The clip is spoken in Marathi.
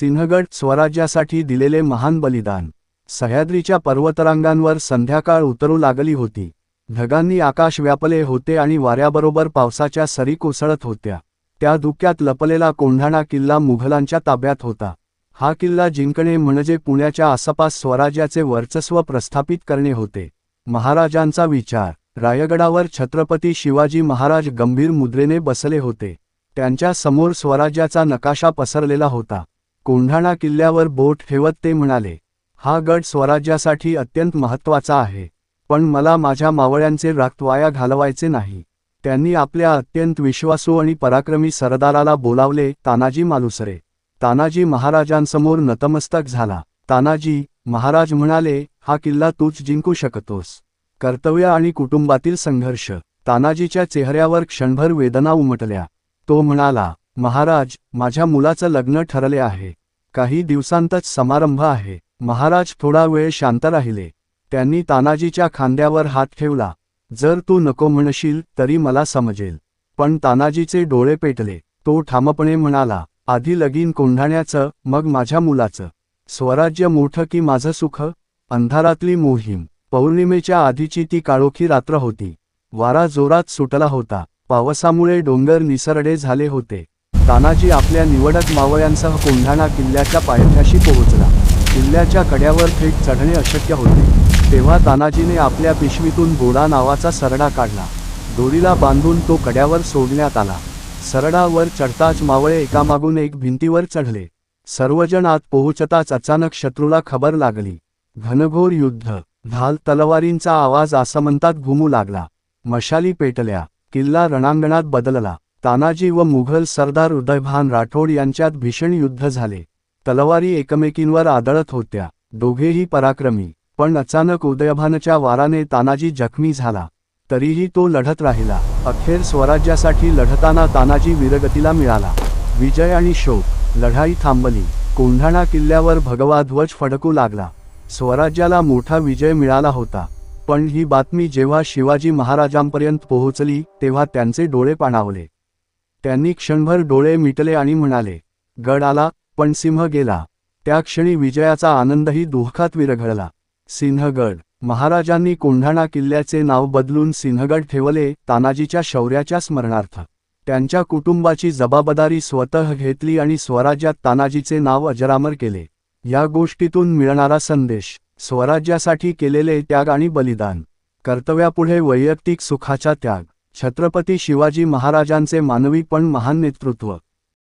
सिंहगड स्वराज्यासाठी दिलेले महान बलिदान. सह्याद्रीच्या पर्वतरांगांवर संध्याकाळ उतरू लागली होती. ढगांनी आकाश व्यापले होते आणि वाऱ्याबरोबर पावसाच्या सरी कोसळत होत्या. त्या धुक्यात लपलेला कोंढाणा किल्ला मुघलांच्या ताब्यात होता. हा किल्ला जिंकणे म्हणजे पुण्याच्या आसपास स्वराज्याचे वर्चस्व प्रस्थापित करणे होते. महाराजांचा विचार. रायगडावर छत्रपती शिवाजी महाराज गंभीर मुद्रेने बसले होते. त्यांच्यासमोर स्वराज्याचा नकाशा पसरलेला होता. कोंढाणा किल्ल्यावर बोट ठेवत ते म्हणाले हा गड स्वराज्यासाठी अत्यंत महत्त्वाचा आहे पण मला माझ्या मावळ्यांचे रक्त वाया घालवायचे नाही. त्यांनी आपल्या अत्यंत विश्वासू आणि पराक्रमी सरदाराला बोलावले तानाजी मालुसरे. तानाजी महाराजांसमोर नतमस्तक झाला. तानाजी महाराज म्हणाले हा किल्ला तूच जिंकू शकतोस. कर्तव्य आणि कुटुंबातील संघर्ष तानाजीच्या चेहऱ्यावर क्षणभर वेदना उमटल्या. तो म्हणाला महाराज माझ्या मुलाचं लग्न ठरले आहे. काही दिवसांतच समारंभ आहे. महाराज थोडा वेळ शांत राहिले. त्यांनी तानाजीच्या खांद्यावर हात ठेवला. जर तू नको म्हणशील तरी मला समजेल. पण तानाजीचे डोळे पेटले. तो ठामपणे म्हणाला आधी लगीन कोंढाण्याचं मग माझ्या मुलाचं. स्वराज्य मोठं की माझं सुख? अंधारातली मोहीम. पौर्णिमेच्या आधीची ती काळोखी रात्र होती. वारा जोरात सुटला होता. पावसामुळे डोंगर निसरडे झाले होते. तानाजी आपल्या निवडक मावळ्यांसह कोंढाणा किल्ल्याच्या पायथ्याशी पोहोचला. किल्ल्याच्या कड्यावर थेट चढणे अशक्य होते. तेव्हा तानाजीने आपल्या पिशवीतून गोडा नावाचा सरडा काढला. दोरीला बांधून तो कड्यावर सोडण्यात आला. सरडावर चढताच मावळे एकामागून एक भिंतीवर चढले. सर्वजण आत पोहोचताच अचानक शत्रूला खबर लागली. घनघोर युद्ध. ढाल तलवारींचा आवाज आसमंतात घुमू लागला. मशाली पेटल्या. किल्ला रणांगणात बदलला. तानाजी व मुघल सरदार उदयभान राठोड यांच्यात भीषण युद्ध झाले. तलवारी एकमेकींवर आदळत होत्या. दोघेही पराक्रमी. पण अचानक उदयभानच्या वाराने तानाजी जखमी झाला. तरीही तो लढत राहिला. अखेर स्वराज्यासाठी लढताना तानाजी वीरगतीला मिळाला. विजय आणि शोक. लढाई थांबली. कोंढाणा किल्ल्यावर भगवा ध्वज फडकू लागला. स्वराज्याला मोठा विजय मिळाला होता. पण ही बातमी जेव्हा शिवाजी महाराजांपर्यंत पोहोचली तेव्हा त्यांचे डोळे पाणावले. त्यांनी क्षणभर डोळे मिटले आणि म्हणाले गड आला पण सिंह गेला. त्या क्षणी विजयाचा आनंदही दुःखात विरघळला. सिंहगड. महाराजांनी कोंढाणा किल्ल्याचे नाव बदलून सिंहगड ठेवले तानाजीच्या शौर्याच्या स्मरणार्थ. त्यांच्या कुटुंबाची जबाबदारी स्वतः घेतली आणि स्वराज्यात तानाजीचे नाव अजरामर केले. या गोष्टीतून मिळणारा संदेश स्वराज्यासाठी केलेले त्याग आणि बलिदान. कर्तव्यापुढे वैयक्तिक सुखाचा त्याग. छत्रपती शिवाजी महाराजांचे मानवी पण महान नेतृत्व.